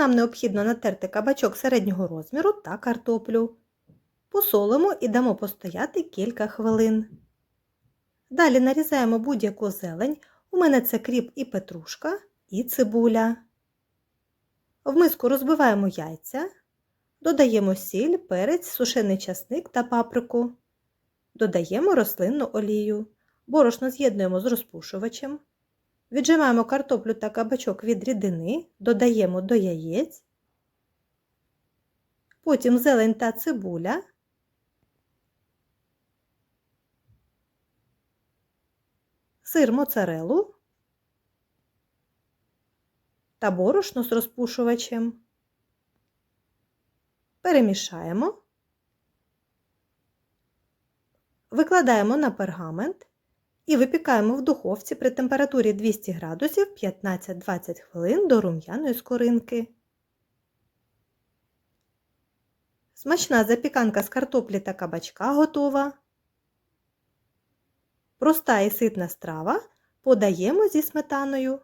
нам необхідно натерти кабачок середнього розміру та картоплю. Посолимо і дамо постояти кілька хвилин. Далі нарізаємо будь-яку зелень. У мене це кріп і петрушка, і цибуля. В миску розбиваємо яйця, додаємо сіль, перець, сушений часник та паприку. Додаємо рослинну олію. Борошно з'єднуємо з розпушувачем. Віджимаємо картоплю та кабачок від рідини, додаємо до яєць. Потім зелень та цибуля. Сир моцарелу та борошно з розпушувачем. Перемішаємо. Викладаємо на пергамент і випікаємо в духовці при температурі 200 градусів 15-20 хвилин до рум'яної скоринки. Смачна запіканка з картоплі та кабачка готова. Проста і ситна страва подаємо зі сметаною.